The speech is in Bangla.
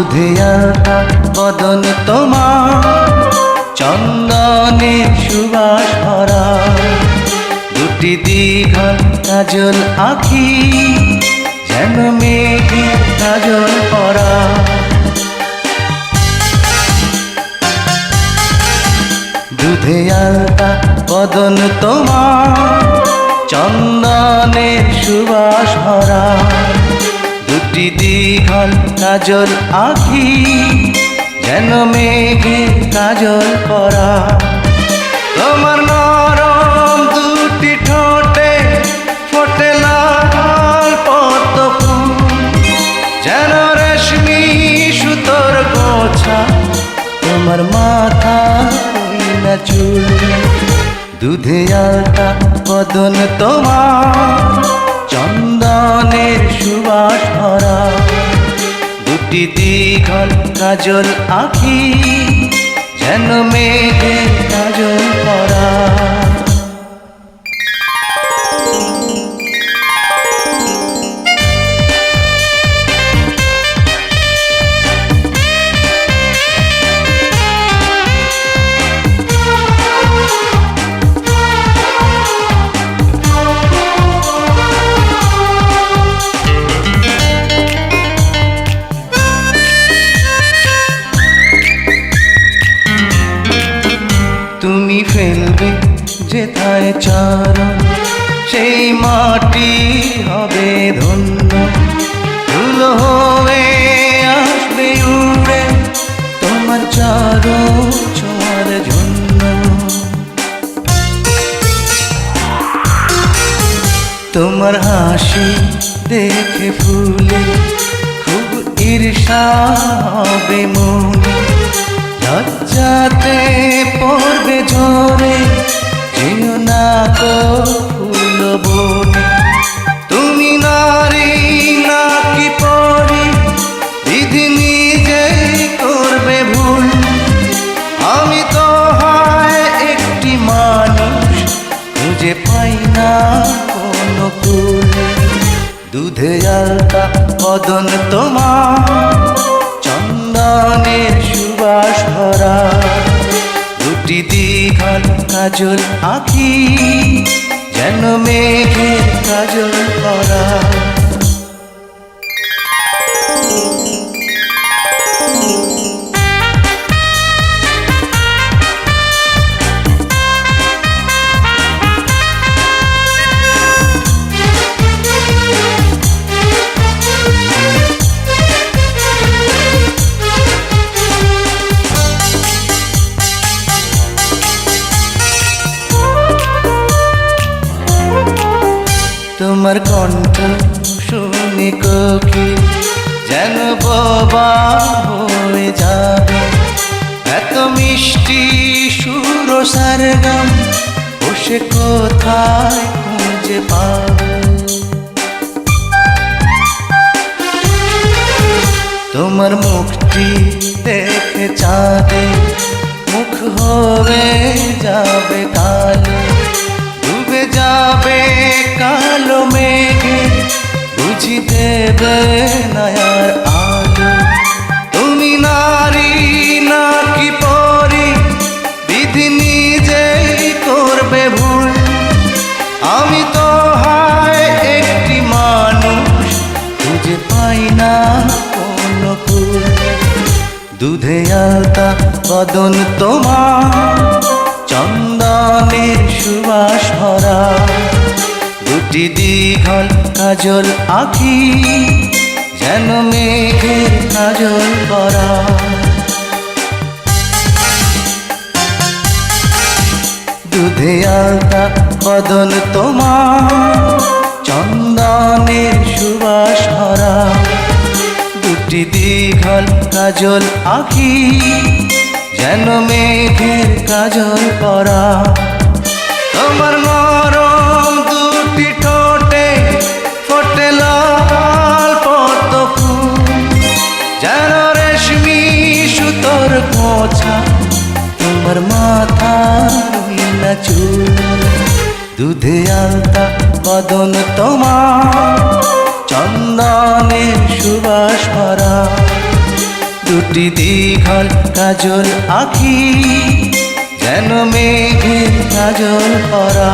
দুধে বদন তোমার, চন্দনে সুবাস ভরা। দুটি দীঘল কাজল আখি যেন মেঘে কাজল পরা। দুধে আলতা বদন তোমার চন্দনের সুবাস ভরা। দুটি দীঘল কাজল আখি যেন মেঘে কাজল পরা তোমার নরম দুটি ঠোঁটে ফোটে লাল পদ্ম ফুল যেন রেশমি সুতোর গোছা তোমার মাথা না চুল। দুধে আলতা বদন তোমার চন্দনের ভরা দুটি দীঘল কাজল আঁখি যেন মেঘে কাজল করা। তুমি ফেলবে যেথায় চরণ সেই মাটি হবে ধন্য। ধুলো হয়ে আসবে উড়ে তোমার জন্য। তোমার হাসি দেখে ফুলে খুব ঈর্ষা হবে মনে। লজ্জাতে পড়বে ঝরে যেও না গো ফুল বনে। তুমি নারী নাকি পরি? বিধি নিজেই করবে ভুল। আমি তো হয় একটি মানুষ, খুঁজে পাই না কোনো কুল দুধে আলতা বদন তোমার, চন্দনের সুবাস ভরা। দীঘল কাজল আখি যেন মেঘের কাজল করা তোমার কণ্ঠ শুনে কোকি যেন বাবা হয়ে যাবে। এত মিষ্টি সুর সারগাম বসে কোথায় খুঁজে পাবে? তোমার মুখটি দেখে চাঁদে মুখ হবে, যাবে কালো। যাবে কালো মেঘে। বুঝি দেবে নয়ার আলো। তুমি নারী, নাকি পরি? বিধি নিজেই করবে ভুল। আমি তো হয় একটি মানুষ, খুঁজে পাই না কোনো কুল দুধে আলতা, বদন তোমার। দুটি দীঘল কাজল আখি যেন মেঘের কাজল করা দুধে আলতা বদন তোমার, চন্দনের সুবাস ভরা। দুটি দীঘল কাজল আখি যেন মেঘের কাজল করা তোমার নরম না চুল দুধে আলতা, বদন তোমার। চন্দনের সুবাস ভরা। দুটি দীঘল কাজল আখি যেন মেঘে কাজল পরা